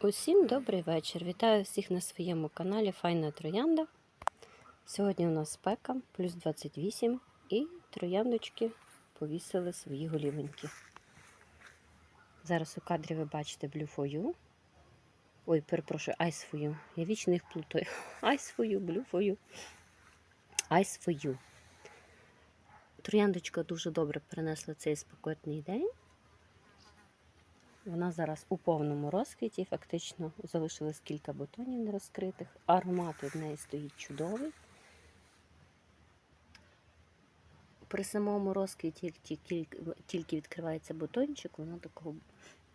Усім добрий вечір. Вітаю всіх на своєму каналі Файна Троянда. Сьогодні у нас спека, плюс 28, і трояндочки повісили свої голівеньки. Зараз у кадрі ви бачите You. Ой, перепрошую, You. Я вічно їх плутаю. Ice for You. Трояндочка дуже добре перенесла цей спекотний день. Вона зараз у повному розквіті, фактично залишилось кілька бутонів нерозкритих. Аромат від неї стоїть чудовий. При самому розквіті, тільки, відкривається бутончик, вона такого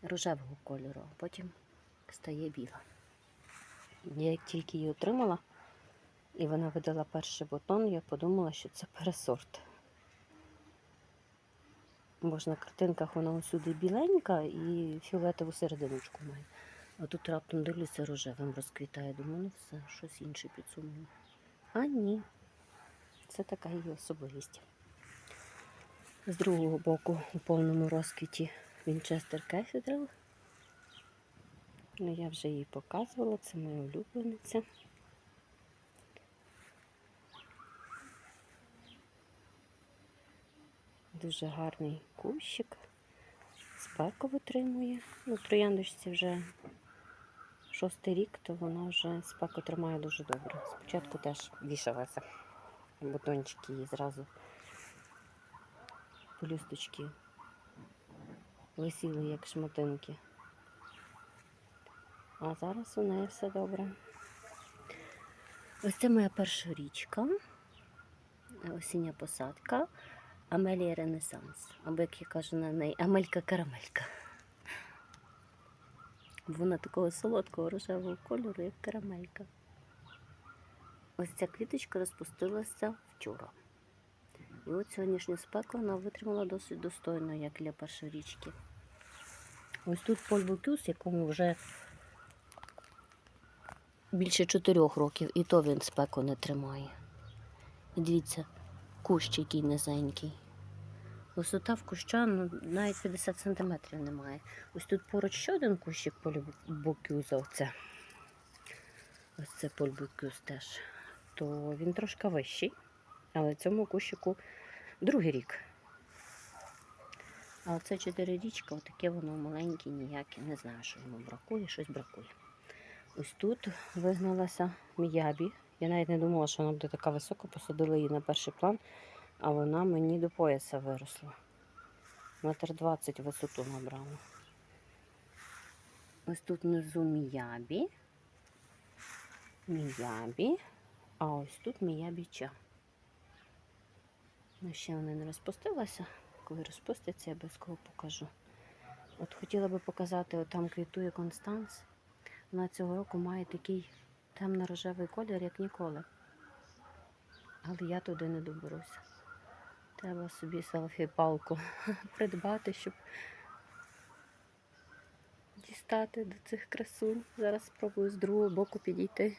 рожевого кольору, а потім стає біла. Я як тільки її отримала, і вона видала перший бутон, я подумала, що це пересорт. Ж на картинках вона усюди біленька і фіолетову серединочку має. А тут раптом дивлюся рожевим розквітає. Думаю, ну все, щось інше підсумую. А ні, це така її особливість. З другого боку у повному розквіті Вінчестер Кефідрал. Ну, я вже її показувала, це моя улюблениця. Дуже гарний кущик. Спеку витримує. Ну, трояндочці вже шостий рік, то вона вже спеку тримає дуже добре. Спочатку теж вішалася. Бутончики її зразу полюсточки висіли як шматинки. А зараз у неї все добре. Ось це моя перша річка, осіння посадка. Амелія Ренесанс. Або, як я кажу на неї, Амелька-карамелька. Вона такого солодкого рожевого кольору, як карамелька. Ось ця квіточка розпустилася вчора. І от сьогоднішню спеку вона витримала досить достойно, як для першої річки. Ось тут польбукюс, якому вже більше чотирьох років, і то він спеку не тримає. І дивіться, кущ який низенький. Висота в куща ну, навіть 50 см немає. Ось тут поруч ще один кущик польбукюза. Оце. Ось це польбукюз теж. То він трошки вищий, але цьому кущику другий рік. А оце чотирирічка, отаке воно маленьке, ніяке. Не знаю, що йому бракує, щось бракує. Ось тут вигналася міябі. Я навіть не думала, що вона буде така висока, посадила її на перший план, а вона мені до пояса виросла. Метр двадцять висоту набрала. Ось тут внизу міябі. Міябі. А ось тут міябіча. Ну, ще вона не розпустилася. Коли розпуститься, я обов'язково покажу. От хотіла би показати, от там квітує Констанс. Вона цього року має такий темно-рожевий колір, як ніколи. Але я туди не доберуся. Треба собі селфі-палку придбати, щоб дістати до цих красунь. Зараз спробую з другого боку підійти.